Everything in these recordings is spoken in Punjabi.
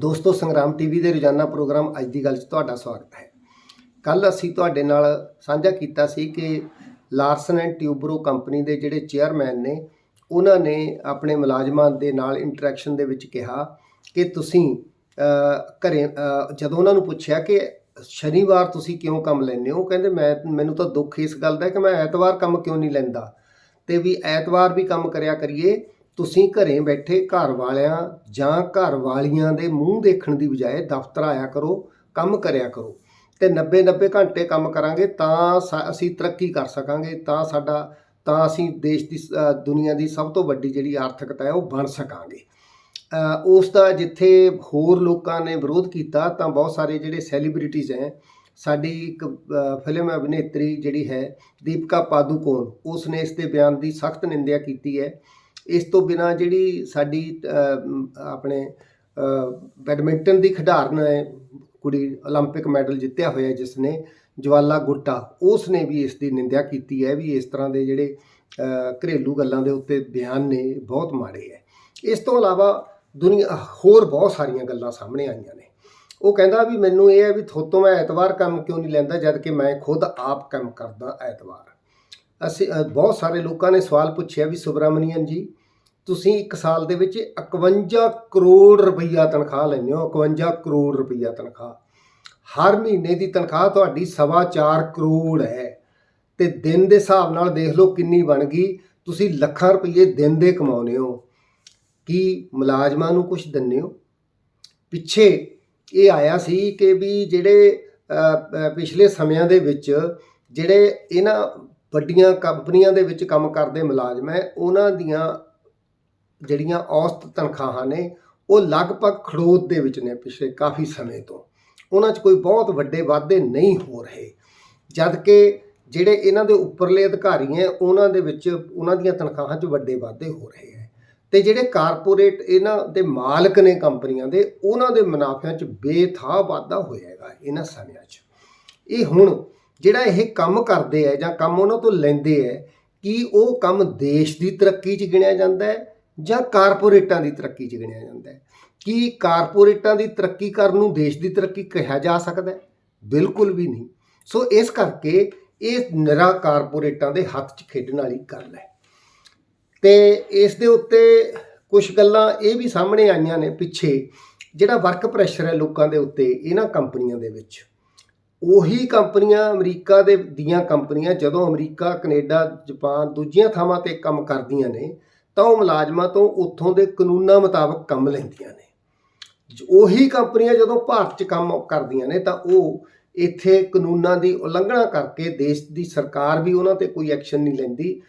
ਦੋਸਤੋ ਸੰਗਰਾਮ ਟੀਵੀ ਦੇ ਰੋਜ਼ਾਨਾ ਪ੍ਰੋਗਰਾਮ ਅੱਜ ਦੀ ਗੱਲ 'ਚ ਤੁਹਾਡਾ ਸਵਾਗਤ ਹੈ। ਕੱਲ ਅਸੀਂ ਤੁਹਾਡੇ ਨਾਲ ਸਾਂਝਾ ਕੀਤਾ ਸੀ ਕਿ ਲਾਰਸਨ ਐਂਡ ਟਿਊਬਰੋ ਕੰਪਨੀ ਦੇ ਜਿਹੜੇ ਚੇਅਰਮੈਨ ਨੇ ਉਹਨਾਂ ਨੇ ਆਪਣੇ ਮੁਲਾਜ਼ਮਾਂ ਦੇ ਨਾਲ ਇੰਟਰੈਕਸ਼ਨ ਦੇ ਵਿੱਚ ਕਿਹਾ ਕਿ ਤੁਸੀਂ ਅਹ, ਘਰੇ ਜਦੋਂ ਉਹਨਾਂ ਨੂੰ ਪੁੱਛਿਆ ਕਿ ਸ਼ਨੀਵਾਰ ਤੁਸੀਂ ਕਿਉਂ ਕੰਮ ਲੈਂਦੇ ਹੋ ਕਹਿੰਦੇ ਮੈਂ ਮੈਨੂੰ ਤਾਂ ਦੁੱਖ ਇਸ ਗੱਲ ਦਾ ਕਿ ਮੈਂ ਐਤਵਾਰ ਕੰਮ ਕਿਉਂ ਨਹੀਂ ਲੈਂਦਾ? ਤੇ ਵੀ ਐਤਵਾਰ ਵੀ ਕੰਮ ਕਰਿਆ ਕਰੀਏ ਤੁਸੀਂ ਘਰੇ ਬੈਠੇ ਘਰ ਵਾਲਿਆਂ ਜਾਂ ਘਰ ਵਾਲੀਆਂ ਦੇ ਮੂੰਹ ਦੇਖਣ ਦੀ ਬਜਾਏ ਦਫ਼ਤਰ ਆਇਆ ਕਰੋ, ਕੰਮ ਕਰਿਆ ਕਰੋ। ਤੇ 90 90 ਘੰਟੇ ਕੰਮ ਕਰਾਂਗੇ ਤਾਂ ਸਾ- ਅਸੀਂ ਤਰੱਕੀ ਕਰ ਸਕਾਂਗੇ, ਤਾਂ ਸਾਡਾ, ਤਾਂ ਅਸੀਂ ਦੇਸ਼ ਦੀ ਸ- ਦੁਨੀਆ ਦੀ ਸਭ ਤੋਂ ਵੱਡੀ ਜਿਹੜੀ ਆਰਥਿਕਤਾ ਹੈ ਉਹ ਬਣ ਸਕਾਂਗੇ। ਉਸ ਦਾ ਜਿੱਥੇ ਹੋਰ ਲੋਕਾਂ ਨੇ ਵਿਰੋਧ ਕੀਤਾ ਤਾਂ ਬਹੁਤ ਸਾਰੇ ਜਿਹੜੇ ਸੈਲੀਬ੍ਰਿਟੀਜ਼ ਹੈ, ਸਾਡੀ ਇੱਕ ਫਿਲਮ ਅਭਿਨੇਤਰੀ ਜਿਹੜੀ ਹੈ, ਦੀਪਕਾ ਪਾਦੂਕੋਣ ਉਸ ਨੇ ਇਸ ਦੇ ਬਿਆਨ ਦੀ ਸਖਤ ਨਿੰਦਿਆ ਕੀਤੀ ਹੈ। ਇਸ ਤੋਂ ਬਿਨਾ ਜਿਹੜੀ ਸਾਡੀ ਅ, ਮ, ਆਪਣੇ ਅ, ਬੈਡਮਿੰਟਨ ਦੀ ਖਿਡਾਰਨ ਹੈ ਕੁੜੀ 올림픽 ਮੈਡਲ ਜਿੱਤਿਆ ਹੋਇਆ ਜਿਸ ਨੇ ਜਵਾਲਾ ਗੁੱਟਾ ਉਸ ਨੇ ਵੀ ਇਸ ਦੀ ਨਿੰਦਿਆ ਕੀਤੀ ਹੈ ਵੀ ਇਸ ਤਰ੍ਹਾਂ ਦੇ ਜਿਹੜੇ ਅ, ਘਰੇਲੂ ਗੱਲਾਂ ਦੇ ਉੱਤੇ ਬਿਆਨ ਨੇ ਬਹੁਤ ਮਾੜੇ ਹੈ ਇਸ ਤੋਂ ਇਲਾਵਾ ਦੁਨੀਆ ਹੋਰ ਬਹੁਤ ਸਾਰੀਆਂ ਗੱਲਾਂ ਸਾਹਮਣੇ ਆਈਆਂ ਨੇ ਉਹ ਕਹਿੰਦਾ ਵੀ ਮੈਨੂੰ ਇਹ ਹੈ ਵੀ ਥੋਤੋਂ ਮੈਂ ਐਤਵਾਰ ਕੰਮ ਕਿਉਂ ਨਹੀਂ ਲੈਂਦਾ ਜਦ ਕਿ ਮੈਂ ਖੁਦ ਆਪ ਕੰਮ ਕਰਦਾ ਐਤਵਾਰ ਅਸੀਂ ਬਹੁਤ ਸਾਰੇ ਲੋਕਾਂ ਨੇ ਸਵਾਲ ਪੁੱਛਿਆ ਵੀ ਸੁਬਰਾਮਨੀਅਨ ਜੀ, ਤੁਸੀਂ ਇੱਕ ਸਾਲ ਦੇ ਵਿੱਚ 51 ਕਰੋੜ ਰੁਪਈਆ ਤਨਖਾਹ ਲੈਂਦੇ ਹੋ 51 ਕਰੋੜ ਰੁਪਈਆ ਤਨਖਾਹ। ਹਰ ਮਹੀਨੇ ਦੀ ਤਨਖਾਹ ਤੁਹਾਡੀ ਸਵਾ ਚਾਰ ਕਰੋੜ ਹੈ। ਤੇ ਦਿਨ ਦੇ ਹਿਸਾਬ ਨਾਲ ਦੇਖ ਲਓ ਕਿੰਨੀ ਬਣ ਗਈ, ਤੁਸੀਂ ਲੱਖਾਂ ਰੁਪਏ ਦਿਨ ਦੇ ਕਮਾਉਂਦੇ ਹੋ। ਕੀ ਮੁਲਾਜ਼ਮਾਂ ਨੂੰ ਕੁਝ ਦਿੰਦੇ ਹੋ? ਪਿੱਛੇ ਇਹ ਆਇਆ ਸੀ ਕਿ ਵੀ ਜਿਹੜੇ ਪਿਛਲੇ ਸਮਿਆਂ ਦੇ ਵਿੱਚ ਜਿਹੜੇ ਇਹਨਾਂ ਵੱਡੀਆਂ ਕੰਪਨੀਆਂ ਦੇ ਵਿੱਚ ਕੰਮ ਕਰਦੇ ਮੁਲਾਜ਼ਮ ਹੈ, ਉਹਨਾਂ ਦੀਆਂ ਜਿਹੜੀਆਂ ਔਸਤ ਤਨਖਾਹਾਂ ਨੇ, ਉਹ ਲਗਭਗ ਖੜੋਤ ਦੇ ਵਿੱਚ ਨੇ ਪਿਛਲੇ ਕਾਫੀ ਸਮੇਂ ਤੋਂ। ਉਹਨਾਂ 'ਚ ਕੋਈ ਬਹੁਤ ਵੱਡੇ ਵਾਧੇ ਨਹੀਂ ਹੋ ਰਹੇ। ਜਦ ਕਿ ਜਿਹੜੇ ਇਹਨਾਂ ਦੇ ਉੱਪਰਲੇ ਅਧਿਕਾਰੀ ਹੈ, ਉਹਨਾਂ ਦੇ ਵਿੱਚ, ਉਹਨਾਂ ਦੀਆਂ ਤਨਖਾਹਾਂ 'ਚ ਵੱਡੇ ਵਾਧੇ ਹੋ ਰਹੇ ਹੈ। ਤੇ ਜਿਹੜੇ ਕਾਰਪੋਰੇਟ ਇਹਨਾਂ ਦੇ ਮਾਲਕ ਨੇ ਕੰਪਨੀਆਂ ਦੇ, ਉਹਨਾਂ ਦੇ ਮੁਨਾਫਿਆਂ 'ਚ ਬੇਥਾਹ ਵਾਧਾ ਹੋਇਆ ਹੈਗਾ ਇਹਨਾਂ ਸਮਿਆਂ 'ਚ। ਇਹ ਹੁਣ ਜਿਹੜਾ ਇਹ ਕੰਮ ਕਰਦੇ ਆ ਜਾਂ ਕੰਮ ਉਹਨਾਂ ਤੋਂ ਲੈਂਦੇ ਆ, ਕੀ ਉਹ ਕੰਮ ਦੇਸ਼ ਦੀ ਤਰੱਕੀ 'ਚ ਗਿਣਿਆ ਜਾਂਦਾ ਹੈ ਜਾਂ ਕਾਰਪੋਰੇਟਾਂ ਦੀ ਤਰੱਕੀ 'ਚ ਗਿਣਿਆ ਜਾਂਦਾ ਹੈ? ਕੀ ਕਾਰਪੋਰੇਟਾਂ ਦੀ ਤਰੱਕੀ ਕਰਨ ਨੂੰ ਦੇਸ਼ ਦੀ ਤਰੱਕੀ ਕਿਹਾ ਜਾ ਸਕਦਾ ਹੈ? ਬਿਲਕੁਲ ਵੀ ਨਹੀਂ। ਸੋ ਇਸ ਕਰਕੇ ਇਹ ਨਿਰਾ ਕਾਰਪੋਰੇਟਾਂ ਦੇ ਹੱਥ 'ਚ ਖੇਡਣ ਵਾਲੀ ਗੱਲ ਹੈ। ਤੇ ਇਸ ਦੇ ਉੱਤੇ ਕੁਝ ਗੱਲਾਂ ਇਹ ਵੀ ਸਾਹਮਣੇ ਆਈਆਂ ਨੇ ਪਿੱਛੇ, ਜਿਹੜਾ ਵਰਕ ਪ੍ਰੈਸ਼ਰ ਹੈ ਲੋਕਾਂ ਦੇ ਉੱਤੇ, ਇਹਨਾਂ ਕੰਪਨੀਆਂ ਦੇ ਵਿੱਚ। ਉਹੀ ਕੰਪਨੀਆਂ ਅਮਰੀਕਾ ਦੇ ਦੀਆਂ ਕੰਪਨੀਆਂ, ਜਦੋਂ ਅਮਰੀਕਾ, ਕੈਨੇਡਾ, ਜਾਪਾਨ ਦੂਜੀਆਂ ਥਾਵਾਂ ਤੇ ਕੰਮ ਕਰਦੀਆਂ ਨੇ, ਤਾਂ ਉਹ ਮੁਲਾਜ਼ਮਾਂ ਤੋਂ ਉੱਥੋਂ ਦੇ ਕਾਨੂੰਨਾਂ ਮੁਤਾਬਕ ਕੰਮ ਲੈਂਦੀਆਂ ਨੇ। ਉਹੀ ਕੰਪਨੀਆਂ ਜਦੋਂ ਭਾਰਤ 'ਚ ਕੰਮ ਕਰਦੀਆਂ ਨੇ, ਤਾਂ ਉਹ ਇੱਥੇ ਕਾਨੂੰਨਾਂ ਦੀ ਉਲੰਘਣਾ ਕਰਕੇ ਦੇਸ਼ ਦੀ ਸਰਕਾਰ ਵੀ ਉਹਨਾਂ ਤੇ ਕੋਈ ਐਕਸ਼ਨ ਨਹੀਂ ਲੈਂਦੀ।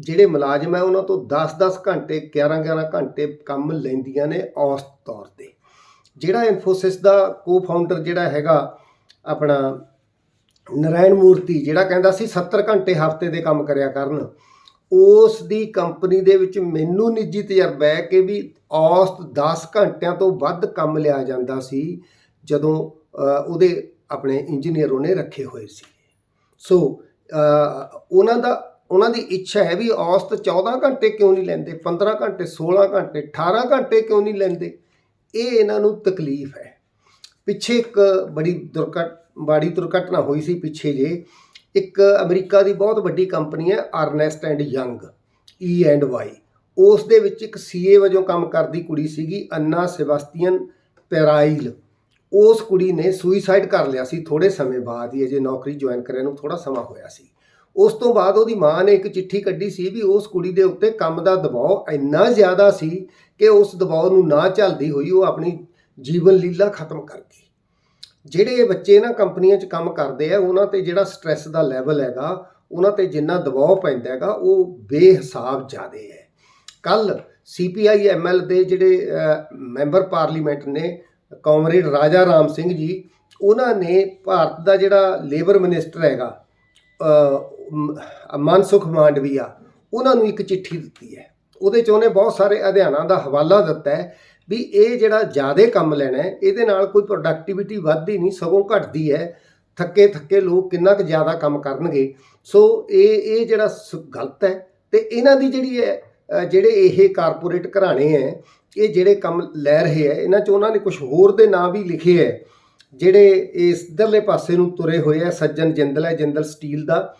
ਜਿਹੜੇ ਮੁਲਾਜ਼ਮ ਹੈ, ਉਹਨਾਂ ਤੋਂ 10-10 ਘੰਟੇ 11-11 ਘੰਟੇ ਕੰਮ ਲੈਂਦੀਆਂ ਨੇ ਔਸਤ ਤੌਰ ਤੇ। ਜਿਹੜਾ ਇਨਫੋਸਿਸ ਦਾ ਕੋ-ਫਾਊਂਡਰ ਜਿਹੜਾ ਹੈਗਾ ਆਪਣਾ ਨਰਾਇਣ ਮੂਰਤੀ ਜਿਹੜਾ ਕਹਿੰਦਾ ਸੀ 70 ਘੰਟੇ ਹਫ਼ਤੇ ਦੇ ਕੰਮ ਕਰਿਆ ਕਰਨ, ਉਸ ਦੀ ਕੰਪਨੀ ਦੇ ਵਿੱਚ ਮੈਨੂੰ ਨਿੱਜੀ ਤਜਰਬਾ ਹੈ ਕਿ ਵੀ ਔਸਤ 10 ਘੰਟਿਆਂ ਤੋਂ ਵੱਧ ਕੰਮ ਲਿਆ ਜਾਂਦਾ ਸੀ ਜਦੋਂ ਉਹਦੇ ਆਪਣੇ ਇੰਜੀਨੀਅਰ ਉਹਨੇ ਰੱਖੇ ਹੋਏ ਸੀ। ਸੋ ਉਹਨਾਂ ਦਾ, ਉਹਨਾਂ ਦੀ ਇੱਛਾ ਹੈ ਵੀ ਔਸਤ 14 ਘੰਟੇ ਕਿਉਂ ਨਹੀਂ ਲੈਂਦੇ 15 ਘੰਟੇ 16 ਘੰਟੇ 18 ਘੰਟੇ ਕਿਉਂ ਨਹੀਂ ਲੈਂਦੇ? ਇਹ ਇਹਨਾਂ ਨੂੰ ਤਕਲੀਫ ਹੈ। ਪਿੱਛੇ ਇੱਕ ਬੜੀ ਦੁਰਘਟ ਬਾੜੀ ਦੁਰਘਟਨਾ ਹੋਈ ਸੀ ਪਿੱਛੇ ਜੇ। ਇੱਕ ਅਮਰੀਕਾ ਦੀ ਬਹੁਤ ਵੱਡੀ ਕੰਪਨੀ ਹੈ, Ernst and Young E and Y ਉਸ ਦੇ ਵਿੱਚ ਇੱਕ ਸੀਏ ਵਜੋਂ ਕੰਮ ਕਰਦੀ ਕੁੜੀ ਸੀਗੀ, ਅੰਨਾ ਸੇਬਸਟੀਅਨ ਪੈਰਾਈਲ। ਉਸ ਕੁੜੀ ਨੇ ਸੁਈਸਾਈਡ ਕਰ ਲਿਆ ਸੀ ਥੋੜੇ ਸਮੇਂ ਬਾਅਦ ਹੀ, ਅਜੇ ਨੌਕਰੀ ਜੁਆਇਨ ਕਰਿਆ ਨੂੰ ਥੋੜਾ ਸਮਾਂ ਹੋਇਆ ਸੀ। ਉਸ ਤੋਂ ਬਾਅਦ ਉਹਦੀ ਮਾਂ ਨੇ ਇੱਕ ਚਿੱਠੀ ਕੱਢੀ ਸੀ ਵੀ ਉਸ ਕੁੜੀ ਦੇ ਉੱਤੇ ਕੰਮ ਦਾ ਦਬਾਅ ਇੰਨਾ ਜ਼ਿਆਦਾ ਸੀ ਕਿ ਉਸ ਦਬਾਅ ਨੂੰ ਨਾ ਝੱਲਦੀ ਹੋਈ ਉਹ ਆਪਣੀ ਜੀਵਨ ਲੀਲਾ ਖਤਮ ਕਰ ਜਿਹੜੇ ਬੱਚੇ ਨਾ ਕੰਪਨੀਆਂ 'ਚ ਕੰਮ ਕਰਦੇ ਆ, ਉਹਨਾਂ ਤੇ ਜਿਹੜਾ ਸਟ੍ਰੈਸ ਦਾ ਲੈਵਲ ਹੈਗਾ, ਉਹਨਾਂ ਤੇ ਜਿੰਨਾ ਦਬਾਅ ਪੈਂਦਾ ਹੈਗਾ, ਉਹ ਬੇਹਿਸਾਬ ਜ਼ਿਆਦਾ ਹੈ। ਕੱਲ ਸੀਪੀਆਈ ਐਮਐਲ ਦੇ ਜਿਹੜੇ ਮੈਂਬਰ ਪਾਰਲੀਮੈਂਟ ਨੇ ਕਾਮਰੇਡ ਰਾਜਾ ਰਾਮ ਸਿੰਘ ਜੀ, ਉਹਨਾਂ ਨੇ ਭਾਰਤ ਦਾ ਜਿਹੜਾ ਲੇਬਰ ਮਿਨਿਸਟਰ ਹੈਗਾ ਮਨਸੁਖ ਮਾਂਡਵੀਆ, ਉਹਨਾਂ ਨੂੰ ਇੱਕ ਚਿੱਠੀ ਦਿੱਤੀ ਹੈ। ਉਹਦੇ 'ਚ ਉਹਨੇ ਬਹੁਤ ਸਾਰੇ ਅਧਿਐਨਾਂ ਦਾ ਹਵਾਲਾ ਦਿੱਤਾ ਹੈ ਵੀ ਇਹ ਜਿਹੜਾ ਜ਼ਿਆਦਾ ਕੰਮ ਲੈਣਾ ਹੈ, ਇਹਦੇ ਨਾਲ ਕੋਈ ਪ੍ਰੋਡਕਟਿਵਿਟੀ ਵੱਧਦੀ ਨਹੀਂ, ਸਗੋਂ ਘਟਦੀ ਹੈ। ਥੱਕੇ ਥੱਕੇ ਲੋਕ ਕਿੰਨਾ ਕੁ ਜ਼ਿਆਦਾ ਕੰਮ ਕਰਨਗੇ। ਸੋ ਇਹ ਇਹ ਜਿਹੜਾ ਸ- ਗਲਤ ਹੈ ਤੇ ਇਹਨਾਂ ਦੀ ਜਿਹੜੀ ਹੈ ਜਿਹੜੇ ਇਹ ਕਾਰਪੋਰੇਟ ਘਰਾਣੇ ਹੈ, ਇਹ ਜਿਹੜੇ ਕੰਮ ਲੈ ਰਹੇ ਹੈ, ਇਹਨਾਂ 'ਚ ਉਹਨਾਂ ਨੇ ਕੁਝ ਹੋਰ ਦੇ ਨਾਂ ਵੀ ਲਿਖੇ ਹੈ, ਜਿਹੜੇ ਇਸ ਇੱਧਰਲੇ ਪਾਸੇ ਨੂੰ ਤੁਰੇ ਹੋਏ ਹੈ। ਸੱਜਣ ਜਿੰਦਲ ਹੈ, ਜਿੰਦਲ ਸਟੀਲ ਦਾ,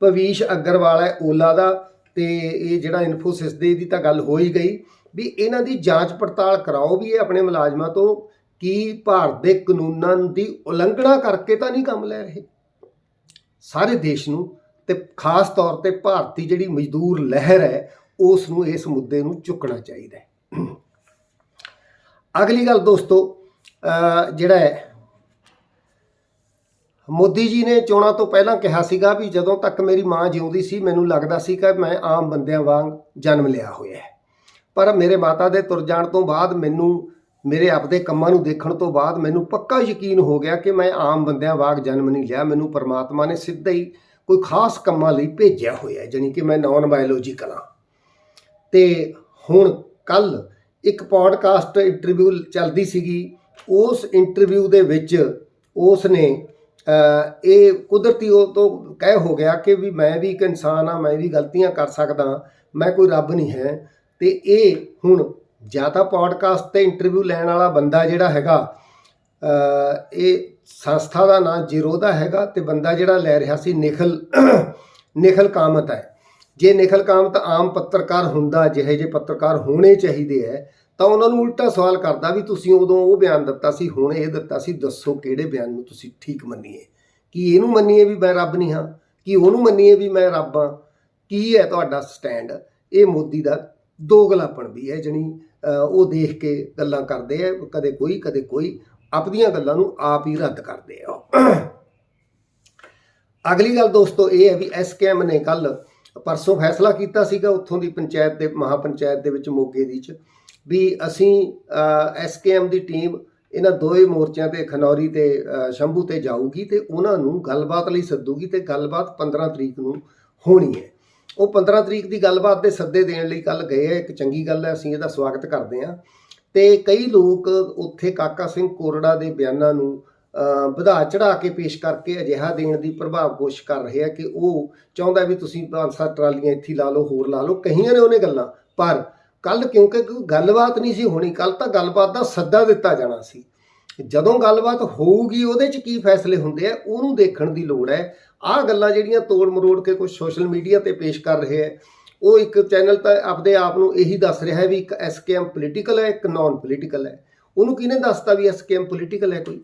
ਭਵੀਸ਼ ਅਗਰਵਾਲ ਹੈ, ਓਲਾ ਦਾ ਤੇ ਇਹ ਜਿਹੜਾ ਇਨਫੋਸਿਸ ਦੇ ਦੀ ਤਾਂ ਗੱਲ ਹੋ ਹੀ ਗਈ। ਵੀ ਇਹਨਾਂ ਦੀ ਜਾਂਚ ਪੜਤਾਲ ਕਰਾਓ ਵੀ ਇਹ ਆਪਣੇ ਮੁਲਾਜ਼ਮਾਂ ਤੋਂ ਕੀ ਭਾਰਤ ਦੇ ਕਾਨੂੰਨਾਂ ਦੀ ਉਲੰਘਣਾ ਕਰਕੇ ਤਾਂ ਨਹੀਂ ਕੰਮ ਲੈ ਰਹੇ। ਸਾਰੇ ਦੇਸ਼ ਨੂੰ ਤੇ ਖਾਸ ਤੌਰ ਤੇ ਭਾਰਤੀ ਜਿਹੜੀ ਮਜ਼ਦੂਰ ਲਹਿਰ ਹੈ, ਉਸ ਨੂੰ ਇਸ ਮੁੱਦੇ ਨੂੰ ਚੁੱਕਣਾ ਚਾਹੀਦਾ ਹੈ। ਅਗਲੀ ਗੱਲ ਦੋਸਤੋ ਜਿਹੜਾ ਹੈ, ਮੋਦੀ ਜੀ ਨੇ ਚੋਣਾਂ ਤੋਂ ਪਹਿਲਾਂ ਕਿਹਾ ਸੀਗਾ ਵੀ ਜਦੋਂ ਤੱਕ ਮੇਰੀ ਮਾਂ ਜਿਉਂਦੀ ਸੀ, ਮੈਨੂੰ ਲੱਗਦਾ ਸੀ ਕਿ ਮੈਂ ਆਮ ਬੰਦਿਆਂ ਵਾਂਗ ਜਨਮ ਲਿਆ ਹੋਇਆ ਹੈ। ਪਰ ਮੇਰੇ ਮਾਤਾ ਦੇ ਤੁਰ ਜਾਣ ਤੋਂ ਬਾਅਦ ਮੈਨੂੰ, ਮੇਰੇ ਆਪਦੇ ਕੰਮਾਂ ਨੂੰ ਦੇਖਣ ਤੋਂ ਬਾਅਦ ਮੈਨੂੰ ਪੱਕਾ ਯਕੀਨ ਹੋ ਗਿਆ ਕਿ ਮੈਂ ਆਮ ਬੰਦਿਆਂ ਵਾਂਗ ਜਨਮ ਨਹੀਂ ਲਿਆ। ਮੈਨੂੰ ਪਰਮਾਤਮਾ ਨੇ ਸਿੱਧਾ ਹੀ ਕੋਈ ਖਾਸ ਕੰਮਾਂ ਲਈ ਭੇਜਿਆ ਹੋਇਆ ਹੈ, ਜਾਣੀ ਕਿ ਮੈਂ ਨਾਨ ਬਾਇਓਲੋਜੀਕਲ ਹਾਂ। ਤੇ ਹੁਣ ਕੱਲ ਇੱਕ ਪੋਡਕਾਸਟ ਇੰਟਰਵਿਊ ਚੱਲਦੀ ਸੀਗੀ। ਉਸ ਇੰਟਰਵਿਊ ਦੇ ਵਿੱਚ ਉਸ ਨੇ ਇਹ ਕੁਦਰਤੀ ਉਹ ਤੋਂ ਕਹਿ ਹੋ ਗਿਆ ਕਿ ਵੀ ਮੈਂ ਵੀ ਇੱਕ ਇਨਸਾਨ ਆ ਮੈਂ ਵੀ ਗਲਤੀਆਂ ਕਰ ਸਕਦਾ, ਮੈਂ ਕੋਈ ਰੱਬ ਨਹੀਂ ਹੈ। ਤੇ ਇਹ ਹੁਣ ਜਾਂ ਤਾਂ ਪੋਡਕਾਸਟ ਤੇ ਇੰਟਰਵਿਊ ਲੈਣ ਵਾਲਾ ਬੰਦਾ ਜਿਹੜਾ ਹੈਗਾ ਇਹ ਸੰਸਥਾ ਦਾ ਨਾਮ ਜੀਰੋਦਾ ਹੈਗਾ ਤੇ ਬੰਦਾ ਜਿਹੜਾ ਲੈ ਰਿਹਾ ਸੀ ਨਿਖਲ ਨਿਖਲ ਕਾਮਤ ਹੈ। ਜੇ ਨਿਖਲ ਕਾਮਤ ਆਮ ਪੱਤਰਕਾਰ ਹੁੰਦਾ, ਜਿਹੇ ਜੇ ਪੱਤਰਕਾਰ ਹੋਣੇ ਚਾਹੀਦੇ ਹੈ, ਤਾਂ ਉਹਨਾਂ ਨੂੰ ਉਲਟਾ ਸਵਾਲ ਕਰਦਾ ਵੀ ਤੁਸੀਂ ਉਦੋਂ ਉਹ ਬਿਆਨ ਦਿੱਤਾ ਸੀ, ਹੁਣ ਇਹ ਦਿੱਤਾ ਸੀ, ਦੱਸੋ ਕਿਹੜੇ ਬਿਆਨ ਨੂੰ ਤੁਸੀਂ ਠੀਕ ਮੰਨੀਏ। ਕੀ ਇਹਨੂੰ ਮੰਨੀਏ ਵੀ ਮੈਂ ਰੱਬ ਨਹੀਂ ਹਾਂ? ਕੀ ਉਹਨੂੰ ਮੰਨੀਏ ਵੀ ਮੈਂ ਰੱਬ ਹਾਂ? ਕੀ ਹੈ ਤੁਹਾਡਾ ਸਟੈਂਡ ਇਹ ਮੋਦੀ ਦਾ ਦੋਗਲਾਪਣ ਵੀ ਹੈ ਜਣੀ ਉਹ ਦੇਖ ਕੇ ਗੱਲਾਂ ਕਰਦੇ ਆ, ਕਦੇ ਕੋਈ ਕਦੇ ਕੋਈ, ਆਪਦੀਆਂ ਗੱਲਾਂ ਨੂੰ ਆਪ ਹੀ ਰੱਦ ਕਰਦੇ ਆ ਅਗਲੀ ਗੱਲ ਦੋਸਤੋ ਇਹ ਹੈ ਵੀ ਐਸਕੇਐਮ ਨੇ ਕੱਲ ਪਰਸੋਂ ਫੈਸਲਾ ਕੀਤਾ ਸੀਗਾ ਉੱਥੋਂ ਦੀ ਪੰਚਾਇਤ ਦੇ, ਮਹਾਪੰਚਾਇਤ ਦੇ ਵਿੱਚ ਮੋਗੇ ਦੀ ਚ, ਵੀ ਅਸੀਂ ਐਸਕੇਐਮ ਦੀ ਟੀਮ ਇਹਨਾਂ ਦੋਵੇਂ ਮੋਰਚਿਆਂ ਤੇ ਖਨੌਰੀ ਤੇ ਸ਼ੰਭੂ ਤੇ ਜਾਊਗੀ ਤੇ ਉਹਨਾਂ ਨੂੰ ਗੱਲਬਾਤ ਲਈ ਸੱਦੂਗੀ ਤੇ ਗੱਲਬਾਤ 15 ਤਰੀਕ ਨੂੰ ਹੋਣੀ ਹੈ। ਉਹ 15 ਤਰੀਕ ਦੀ ਗੱਲਬਾਤ ਦੇ ਸੱਦੇ ਦੇਣ ਲਈ ਕੱਲ ਗਏ ਆ, ਇੱਕ ਚੰਗੀ ਗੱਲ ਹੈ, ਅਸੀਂ ਇਹਦਾ ਸਵਾਗਤ ਕਰਦੇ ਹਾਂ। ਤੇ ਕਈ ਲੋਕ ਉੱਥੇ ਕਾਕਾ ਸਿੰਘ ਕੋਰੜਾ ਦੇ ਬਿਆਨਾਂ ਨੂੰ ਵਧਾ ਚੜਾ ਕੇ ਪੇਸ਼ ਕਰਕੇ ਅਜਿਹਾ ਦੇਣ ਦੀ ਪ੍ਰਭਾਵ ਕੋਸ਼ਿਸ਼ ਕਰ ਰਹੇ ਆ ਕਿ ਉਹ ਚਾਹੁੰਦਾ ਵੀ ਤੁਸੀਂ ਪੰਜ ਸੱਤ ਟਰਾਲੀਆਂ ਇੱਥੇ ਲਾ ਲਓ, ਹੋਰ ਲਾ ਲਓ, ਕਹੀਆਂ ਨੇ ਉਹਨੇ ਗੱਲਾਂ। ਪਰ ਕੱਲ ਕਿਉਂਕਿ ਕੋਈ ਗੱਲਬਾਤ ਨਹੀਂ ਸੀ ਹੋਣੀ ਕੱਲ ਤਾਂ ਗੱਲਬਾਤ ਦਾ ਸੱਦਾ ਦਿੱਤਾ ਜਾਣਾ ਸੀ। ਜਦੋਂ ਗੱਲਬਾਤ ਹੋਊਗੀ, ਉਹਦੇ 'ਚ ਕੀ ਫੈਸਲੇ ਹੁੰਦੇ ਆ, ਉਹਨੂੰ ਦੇਖਣ ਦੀ ਲੋੜ ਹੈ। ਆਹ ਗੱਲਾਂ ਜਿਹੜੀਆਂ ਤੋੜ ਮਰੋੜ ਕੇ ਕੁਝ ਸੋਸ਼ਲ ਮੀਡੀਆ ਤੇ ਪੇਸ਼ ਕਰ ਰਹੇ ਹੈ ਉਹ ਇੱਕ ਚੈਨਲ ਤਾਂ ਆਪਦੇ ਆਪ ਨੂੰ ਇਹੀ ਦੱਸ ਰਿਹਾ ਹੈ ਵੀ ਇੱਕ ਐਸਕੇਐਮ ਪੋਲੀਟੀਕਲ ਹੈ, ਇੱਕ ਨਾਨ ਪੋਲੀਟੀਕਲ ਹੈ। ਉਹਨੂੰ ਕਿਹਨੇ ਦੱਸਤਾ ਵੀ ਐਸਕੇਐਮ ਪੋਲੀਟੀਕਲ ਹੈ ਕੋਈ?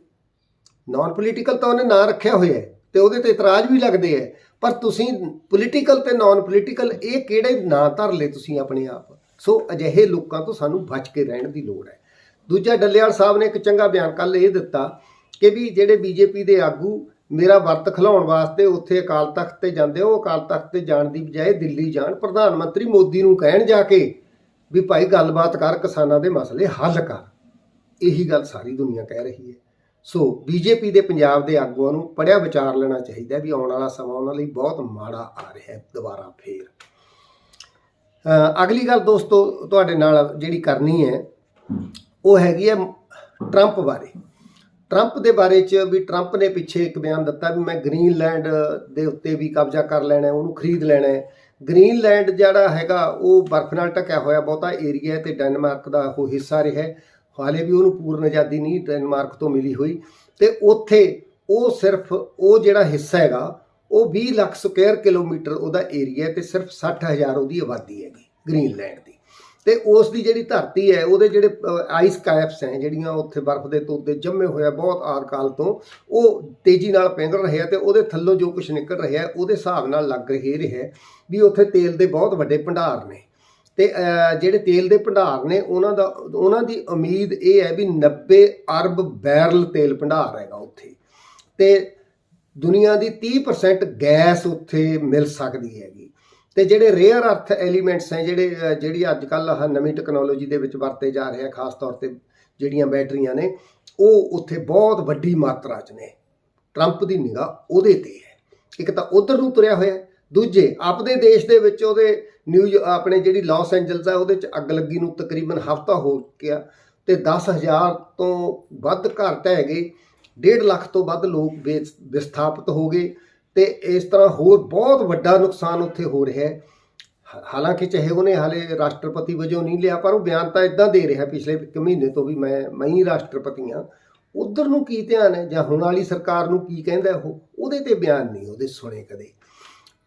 ਨਾਨ ਪੋਲੀਟੀਕਲ ਤਾਂ ਉਹਨੇ ਨਾਂ ਰੱਖਿਆ ਹੋਇਆ ਹੈ ਤੇ ਉਹਦੇ ਤੇ ਇਤਰਾਜ਼ ਵੀ ਲੱਗਦੇ ਹੈ ਪਰ ਤੁਸੀਂ ਪੋਲੀਟੀਕਲ ਤੇ ਨਾਨ ਪੋਲੀਟੀਕਲ ਇਹ ਕਿਹੜੇ ਨਾਂ ਧਰ ਲਏ ਤੁਸੀਂ ਆਪਣੇ ਆਪ? ਸੋ ਅਜਿਹੇ ਲੋਕਾਂ ਤੋਂ ਸਾਨੂੰ ਬਚ ਕੇ ਰਹਿਣ ਦੀ ਲੋੜ ਹੈ। ਦੂਜਾ ਡੱਲੇਵਾਲ ਸਾਹਿਬ ਨੇ ਇੱਕ ਚੰਗਾ ਬਿਆਨ ਕੱਲ ਇਹ ਦਿੱਤਾ ਕਿ ਵੀ ਜਿਹੜੇ ਬੀਜੇਪੀ ਦੇ ਆਗੂ ਮੇਰਾ ਵਰਤ ਖਿਲਾਉਣ ਵਾਸਤੇ ਉੱਥੇ ਅਕਾਲ ਤਖਤ ਤੇ ਜਾਂਦੇ ਉਹ ਅਕਾਲ ਤਖਤ ਤੇ ਜਾਣ ਦੀ ਬਜਾਏ ਦਿੱਲੀ ਜਾਣ, ਪ੍ਰਧਾਨ ਮੰਤਰੀ ਮੋਦੀ ਨੂੰ ਕਹਿਣ ਜਾ ਕੇ ਵੀ ਭਾਈ ਗੱਲਬਾਤ ਕਰ, ਕਿਸਾਨਾਂ ਦੇ ਮਸਲੇ ਹੱਲ ਕਰ। ਇਹੀ ਗੱਲ ਸਾਰੀ ਦੁਨੀਆ ਕਹਿ ਰਹੀ ਹੈ। ਸੋ ਬੀਜੇਪੀ ਦੇ ਪੰਜਾਬ ਦੇ ਆਗੂਆਂ ਨੂੰ ਪੜਿਆ ਵਿਚਾਰ ਲੈਣਾ ਚਾਹੀਦਾ ਵੀ ਆਉਣ ਵਾਲਾ ਸਮਾਂ ਉਹਨਾਂ ਲਈ ਬਹੁਤ ਮਾੜਾ ਆ ਰਿਹਾ ਹੈ, ਦੁਬਾਰਾ ਫੇਰ। ਅਗਲੀ ਗੱਲ ਦੋਸਤੋ, ਤੁਹਾਡੇ ਨਾਲ ਜਿਹੜੀ ਕਰਨੀ ਹੈ ਉਹ ਹੈਗੀ ਹੈ ਟਰੰਪ ਬਾਰੇ। ਟਰੰਪ ਦੇ ਬਾਰੇ ਚ ਵੀ ਟਰੰਪ ਨੇ ਪਿੱਛੇ ਇੱਕ ਬਿਆਨ ਦਿੱਤਾ ਵੀ ਮੈਂ ਗ੍ਰੀਨਲੈਂਡ ਦੇ ਉੱਤੇ ਵੀ ਕਬਜ਼ਾ ਕਰ ਲੈਣਾ, ਉਹਨੂੰ ਖਰੀਦ ਲੈਣਾ ਹੈ। ਗ੍ਰੀਨਲੈਂਡ ਜਿਹੜਾ ਹੈਗਾ, ਉਹ ਬਰਫ਼ ਨਾਲ ਢਕਿਆ ਹੋਇਆ ਬਹੁਤਾ ਏਰੀਆ ਹੈ ਤੇ ਡੈਨਮਾਰਕ ਦਾ ਉਹ ਹਿੱਸਾ ਰਿਹਾ ਹਾਲੇ ਵੀ ਉਹਨੂੰ ਪੂਰਨ ਆਜ਼ਾਦੀ ਨਹੀਂ ਡੈਨਮਾਰਕ ਤੋਂ ਮਿਲੀ ਹੋਈ। ਤੇ ਉੱਥੇ ਉਹ ਸਿਰਫ ਉਹ ਜਿਹੜਾ ਹਿੱਸਾ ਹੈਗਾ, ਉਹ 20 ਲੱਖ ਸਕੁਅਰ ਕਿਲੋਮੀਟਰ ਉਹਦਾ ਏਰੀਆ ਹੈ ਤੇ ਸਿਰਫ 60000 ਉਹਦੀ ਆਬਾਦੀ ਹੈਗੀ ਗ੍ਰੀਨਲੈਂਡ ਦੀ। ਤੇ ਉਸ ਦੀ ਜਿਹੜੀ ਧਰਤੀ ਹੈ, ਉਹਦੇ ਜਿਹੜੇ ਆਈਸ ਕੈਪਸ ਹੈ, ਜਿਹੜੀਆਂ ਉੱਥੇ ਬਰਫ਼ ਦੇ ਤੋਦੇ ਜੰਮੇ ਹੋਇਆ ਬਹੁਤ ਆਰਕਾਲ ਤੋਂ, ਉਹ ਤੇਜ਼ੀ ਨਾਲ ਪਿੰਘਲ ਰਹੇ ਆ ਤੇ ਉਹਦੇ ਥੱਲੋਂ ਜੋ ਕੁਝ ਨਿਕਲ ਰਿਹਾ, ਉਹਦੇ ਹਿਸਾਬ ਨਾਲ ਲੱਗ ਰਹੇ ਰਿਹਾ ਵੀ ਉੱਥੇ ਤੇਲ ਦੇ ਬਹੁਤ ਵੱਡੇ ਭੰਡਾਰ ਨੇ। ਤੇ ਜਿਹੜੇ ਤੇਲ ਦੇ ਭੰਡਾਰ ਨੇ, ਉਹਨਾਂ ਦਾ, ਉਹਨਾਂ ਦੀ ਉਮੀਦ ਇਹ ਹੈ ਵੀ 90 ਅਰਬ ਬੈਰਲ ਤੇਲ ਭੰਡਾਰ ਹੈਗਾ ਉੱਥੇ। ਤੇ ਦੁਨੀਆ ਦੀ 30% ਗੈਸ ਉੱਥੇ ਮਿਲ ਸਕਦੀ ਹੈਗੀ। ਤੇ ਜਿਹੜੇ ਰੇਅਰ ਅਰਥ ਐਲੀਮੈਂਟਸ ਹੈ ਜਿਹੜੇ ਜਿਹੜੀ ਅੱਜ ਕੱਲ ਆਹ ਨਵੀਂ ਟੈਕਨੋਲੋਜੀ ਦੇ ਵਿੱਚ ਵਰਤੇ ਜਾ ਰਹੇ ਆ, ਖਾਸ ਤੌਰ ਤੇ ਜਿਹੜੀਆਂ ਬੈਟਰੀਆਂ ਨੇ, ਉਹ ਉੱਥੇ ਬਹੁਤ ਵੱਡੀ ਮਾਤਰਾ 'ਚ ਨੇ। ਟਰੰਪ ਦੀ ਨਿਗਾਹ ਉਹਦੇ ਤੇ ਹੈ। ਇੱਕ ਤਾਂ ਉਧਰ ਨੂੰ ਤੁਰਿਆ ਹੋਇਆ ਦੂਜੇ ਆਪਦੇ ਦੇਸ਼ ਦੇ ਵਿੱਚ ਉਹਦੇ ਨਿਊ ਆਪਣੇ ਜਿਹੜੀ ਲਾਸ ਐਂਜਲਸ ਆ ਉਹਦੇ 'ਚ ਅੱਗ ਲੱਗੀ ਨੂੰ ਤਕਰੀਬਨ ਹਫਤਾ ਹੋ ਗਿਆ ਤੇ 10000 ਤੋਂ ਵੱਧ ਘਰ ਢਹਿ ਗਏ 1.5 ਲੱਖ ਤੋਂ ਵੱਧ ਲੋਕ ਬੇ- ਵਿਸਥਾਪਿਤ ਹੋ ਗਏ। ਤੇ ਇਸ ਤਰ੍ਹਾਂ ਹੋਰ ਬਹੁਤ ਵੱਡਾ ਨੁਕਸਾਨ ਉੱਥੇ ਹੋ ਰਿਹਾ ਹੈ। ਹਾਲਾਂਕਿ ਚਾਹੇ ਉਹਨੇ ਹਾਲੇ ਰਾਸ਼ਟਰਪਤੀ ਵਜੋਂ ਨਹੀਂ ਲਿਆ, ਪਰ ਉਹ ਬਿਆਨ ਤਾਂ ਇਦਾਂ ਦੇ ਰਿਹਾ ਪਿਛਲੇ ਇੱਕ ਮਹੀਨੇ ਤੋਂ ਵੀ ਮੈਂ ਮੈਂ ਹੀ ਰਾਸ਼ਟਰਪਤੀ ਹਾਂ। ਉਧਰ ਨੂੰ ਕੀ ਧਿਆਨ ਹੈ? ਜਾਂ ਹੁਣ ਵਾਲੀ ਸਰਕਾਰ ਨੂੰ ਕੀ ਕਹਿੰਦਾ ਉਹ? ਉਹਦੇ ਤੇ ਬਿਆਨ ਨਹੀਂ, ਉਹਦੇ ਸੁਣੇ ਕਦੇ।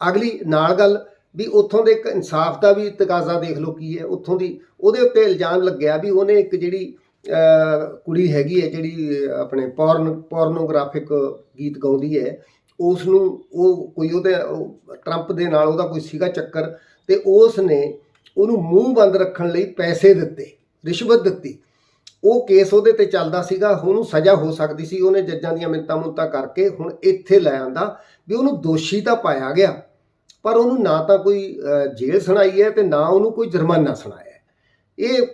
ਅਗਲੀ ਨਾਲ ਗੱਲ ਵੀ ਉੱਥੋਂ ਦੇ ਇੱਕ ਇਨਸਾਫ ਦਾ ਵੀ ਤਕਾਜ਼ਾ ਦੇਖ ਲਓ ਕੀ ਹੈ। ਉੱਥੋਂ ਦੀ, ਉਹਦੇ ਉੱਤੇ ਇਲਜ਼ਾਮ ਲੱਗਿਆ ਵੀ ਉਹਨੇ ਇੱਕ ਜਿਹੜੀ ਕੁੜੀ ਹੈਗੀ ਹੈ, ਜਿਹੜੀ ਆਪਣੇ ਪੋਰਨ, ਪੋਰਨੋਗ੍ਰਾਫਿਕ ਗੀਤ ਗਾਉਂਦੀ ਹੈ ਉਸ ਨੂੰ ਉਹ ਕੋਈ ਉਹਦੇ ਟਰੰਪ ਦੇ ਨਾਲ ਉਹਦਾ ਕੋਈ ਸੀਗਾ ਚੱਕਰ ਤੇ ਉਸ ਨੇ ਉਹਨੂੰ ਮੂੰਹ ਬੰਦ ਰੱਖਣ ਲਈ ਪੈਸੇ ਦਿੱਤੇ, ਰਿਸ਼ਵਤ ਦਿੱਤੀ। ਉਹ ਕੇਸ ਉਹਦੇ ਤੇ ਚੱਲਦਾ ਸੀਗਾ ਉਹਨੂੰ ਸਜ਼ਾ ਹੋ ਸਕਦੀ ਸੀ, ਉਹਨੇ ਜੱਜਾਂ ਦੀਆਂ ਮਿੰਤਾਂ ਮੁੰਤਾਂ ਕਰਕੇ ਹੁਣ ਇੱਥੇ ਲੈ ਆਂਦਾ ਵੀ ਉਹਨੂੰ ਦੋਸ਼ੀ ਤਾਂ ਪਾਇਆ ਗਿਆ, ਪਰ ਉਹਨੂੰ ਨਾ ਤਾਂ ਕੋਈ ਜੇਲ੍ਹ ਸੁਣਾਈ ਹੈ ਤੇ ਨਾ ਉਹਨੂੰ ਕੋਈ ਜੁਰਮਾਨਾ ਸੁਣਾਇਆ ਇਹ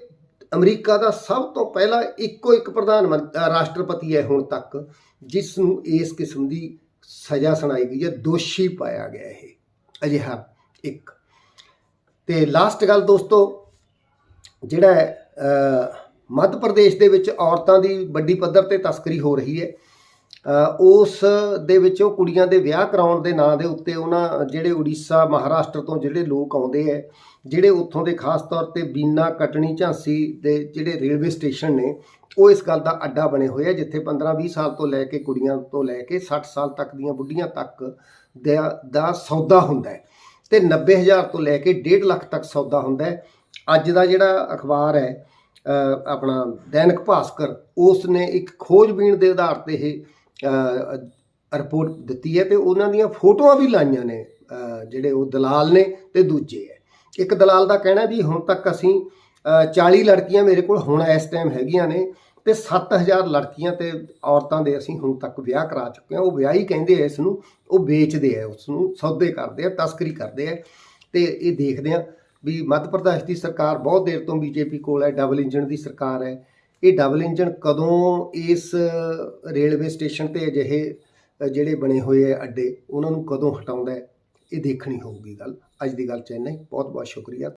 ਅਮਰੀਕਾ ਦਾ ਸਭ ਤੋਂ ਪਹਿਲਾ ਇੱਕੋ ਇੱਕ ਪ੍ਰਧਾਨ ਮੰਤ- ਰਾਸ਼ਟਰਪਤੀ ਹੈ ਹੁਣ ਤੱਕ ਜਿਸ ਨੂੰ ਇਸ ਕਿਸਮ ਦੀ ਸਜ਼ਾ ਸੁਣਾਈ ਗਈ ਹੈ, ਦੋਸ਼ੀ ਪਾਇਆ ਗਿਆ ਇਹ, ਅਜਿਹਾ ਇੱਕ। ਤੇ ਲਾਸਟ ਗੱਲ ਦੋਸਤੋ, ਜਿਹੜਾ ਮੱਧ ਪ੍ਰਦੇਸ਼ ਦੇ ਵਿੱਚ ਔਰਤਾਂ ਦੀ ਵੱਡੀ ਪੱਧਰ ਤੇ ਤਸਕਰੀ ਹੋ ਰਹੀ ਹੈ ਉਸ ਦੇ ਵਿੱਚ ਉਹ ਕੁੜੀਆਂ ਦੇ ਵਿਆਹ ਕਰਾਉਣ ਦੇ ਨਾਂ ਦੇ ਉੱਤੇ ਉਹਨਾਂ, ਜਿਹੜੇ ਉੜੀਸਾ, ਮਹਾਰਾਸ਼ਟਰ ਤੋਂ ਜਿਹੜੇ ਲੋਕ ਆਉਂਦੇ ਹੈ, ਜਿਹੜੇ ਉੱਥੋਂ ਦੇ ਖਾਸ ਤੌਰ ਤੇ ਬੀਨਾ, ਕਟਣੀ, ਝਾਂਸੀ ਦੇ ਜਿਹੜੇ ਰੇਲਵੇ ਸਟੇਸ਼ਨ ਨੇ ਉਹ ਇਸ ਗੱਲ ਦਾ ਅੱਡਾ ਬਣੇ ਹੋਏ ਆ, ਜਿੱਥੇ 15-20 ਸਾਲ ਤੋਂ ਲੈ ਕੇ ਕੁੜੀਆਂ ਤੋਂ ਲੈ ਕੇ 60 ਸਾਲ ਤੱਕ ਦੀਆਂ ਬੁੱਢੀਆਂ ਤੱਕ ਦਾ ਦਾ ਸੌਦਾ ਹੁੰਦਾ ਹੈ। ਤੇ 90000 ਤੋਂ ਲੈ ਕੇ 1.5 ਲੱਖ ਤੱਕ ਸੌਦਾ ਹੁੰਦਾ ਹੈ। ਅੱਜ ਦਾ ਜਿਹੜਾ ਅਖਬਾਰ ਹੈ ਆਪਣਾ ਦੈਨਿਕ ਭਾਸਕਰ ਉਸ ਨੇ ਇੱਕ ਖੋਜਬੀਨ ਦੇ ਆਧਾਰ ਤੇ ਇਹ ਰਿਪੋਰਟ ਦਿੱਤੀ ਹੈ ਤੇ ਉਹਨਾਂ ਦੀਆਂ ਫੋਟੋਆਂ ਵੀ ਲਾਈਆਂ ਨੇ ਜਿਹੜੇ ਉਹ ਦਲਾਲ ਨੇ ਤੇ ਦੂਜੇ ਹੈ। ਇੱਕ ਦਲਾਲ ਦਾ ਕਹਿਣਾ ਵੀ ਹੁਣ ਤੱਕ ਅਸੀਂ 40 ਲੜਕੀਆਂ ਮੇਰੇ ਕੋਲ ਹੁਣ ਇਸ ਟਾਈਮ ਹੈਗੀਆਂ ਨੇ ਤੇ 7000 ਲੜਕੀਆਂ ਤੇ ਔਰਤਾਂ ਦੇ ਅਸੀਂ ਹੁਣ ਤੱਕ ਵਿਆਹ ਕਰਾ ਚੁੱਕੇ ਹਾਂ। ਉਹ ਵਿਆਹ ਹੀ ਕਹਿੰਦੇ ਆ ਇਸ ਨੂੰ ਉਹ ਵੇਚਦੇ ਆ ਉਸ ਨੂੰ ਸੌਦੇ ਕਰਦੇ ਆ, ਤਸਕਰੀ ਕਰਦੇ ਆ। ਤੇ ਇਹ ਦੇਖਦੇ ਆ ਵੀ ਮੱਧ ਪ੍ਰਦੇਸ਼ ਦੀ ਸਰਕਾਰ ਬਹੁਤ ਦੇਰ ਤੋਂ ਬੀਜੇਪੀ ਕੋਲ ਹੈ ਡਬਲ ਇੰਜਨ ਦੀ ਸਰਕਾਰ ਹੈ। ਇਹ ਡਬਲ ਇੰਜਨ ਕਦੋਂ ਇਸ ਰੇਲਵੇ ਸਟੇਸ਼ਨ ਤੇ ਅਜਿਹੇ ਜਿਹੜੇ ਬਣੇ ਹੋਏ ਆ ਅੱਡੇ, ਉਹਨਾਂ ਨੂੰ ਕਦੋਂ ਹਟਾਉਂਦਾ ਇਹ ਦੇਖਣੀ ਹੋਊਗੀ ਗੱਲ। ਅੱਜ ਦੀ ਗੱਲ ਚ ਇੰਨਾ ਹੀ। ਬਹੁਤ ਬਹੁਤ ਸ਼ੁਕਰੀਆ।